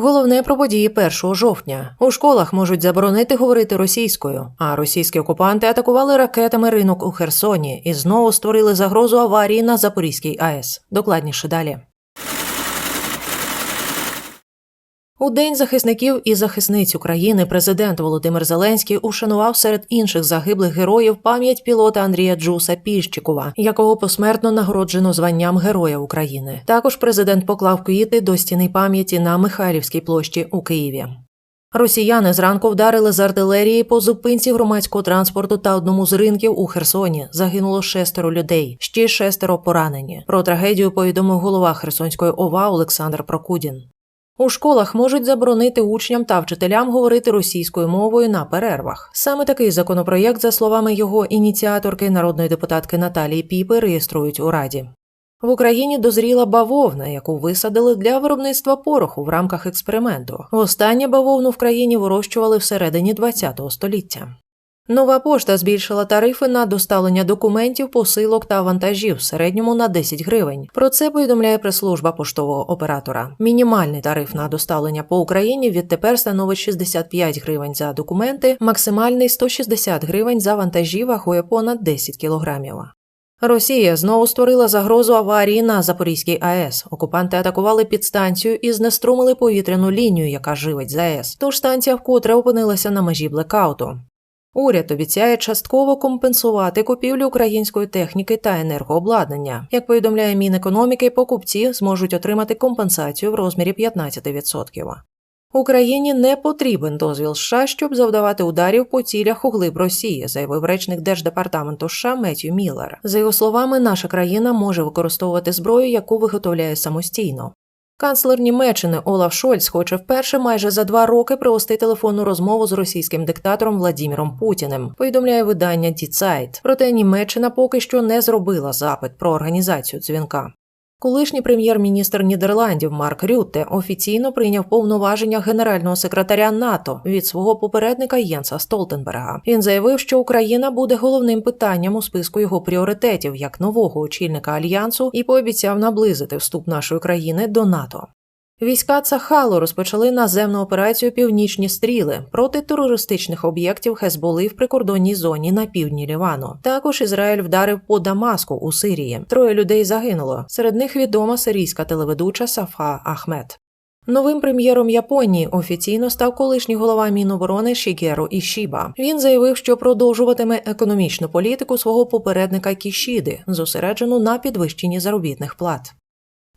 Головне про події 1 жовтня. У школах можуть заборонити говорити російською, а російські окупанти атакували ракетами ринок у Херсоні і знову створили загрозу аварії на Запорізькій АЕС. Докладніше далі. У День захисників і захисниць України президент Володимир Зеленський ушанував серед інших загиблих героїв пам'ять пілота Андрія Джуса Піщикова, якого посмертно нагороджено званням Героя України. Також президент поклав квіти до стіни пам'яті на Михайлівській площі у Києві. Росіяни зранку вдарили з артилерії по зупинці громадського транспорту та одному з ринків у Херсоні. Загинуло шестеро людей, ще шестеро поранені. Про трагедію повідомив голова Херсонської ОВА Олександр Прокудін. У школах можуть заборонити учням та вчителям говорити російською мовою на перервах. Саме такий законопроєкт, за словами його ініціаторки, народної депутатки Наталії Піпи, реєструють у Раді. В Україні дозріла бавовна, яку висадили для виробництва пороху в рамках експерименту. Востаннє бавовну в країні вирощували всередині ХХ століття. Нова пошта збільшила тарифи на доставлення документів, посилок та вантажів в середньому на 10 гривень. Про це повідомляє прес-служба поштового оператора. Мінімальний тариф на доставлення по Україні відтепер становить 65 гривень за документи, максимальний 160 гривень за вантажі вагою понад 10 кілограмів. Росія знову створила загрозу аварії на Запорізькій АЕС. Окупанти атакували підстанцію і знеструмили повітряну лінію, яка живить ЗАЕС. Тож станція вкотре опинилася на межі блекауту. Уряд обіцяє частково компенсувати купівлю української техніки та енергообладнання. Як повідомляє Мінекономіки, покупці зможуть отримати компенсацію в розмірі 15%. Україні не потрібен дозвіл США, щоб завдавати ударів по цілях у глиб Росії, заявив речник Держдепартаменту США Меттью Міллер. За його словами, наша країна може використовувати зброю, яку виготовляє самостійно. Канцлер Німеччини Олаф Шольц хоче вперше майже за два роки провести телефонну розмову з російським диктатором Владіміром Путіним. Повідомляє видання Die Zeit. Проте Німеччина поки що не зробила запит про організацію дзвінка. Колишній прем'єр-міністр Нідерландів Марк Рютте офіційно прийняв повноваження генерального секретаря НАТО від свого попередника Єнса Столтенберга. Він заявив, що Україна буде головним питанням у списку його пріоритетів як нового очільника альянсу і пообіцяв наблизити вступ нашої країни до НАТО. Війська Цахалу розпочали наземну операцію Північні стріли проти терористичних об'єктів Хезболи в прикордонній зоні на півдні Лівану. Також Ізраїль вдарив по Дамаску у Сирії. Троє людей загинуло. Серед них відома сирійська телеведуча Сафа Ахмед. Новим прем'єром Японії офіційно став колишній голова Міноборони Шігеру Ішіба. Він заявив, що продовжуватиме економічну політику свого попередника Кішіди, зосереджену на підвищенні заробітних плат.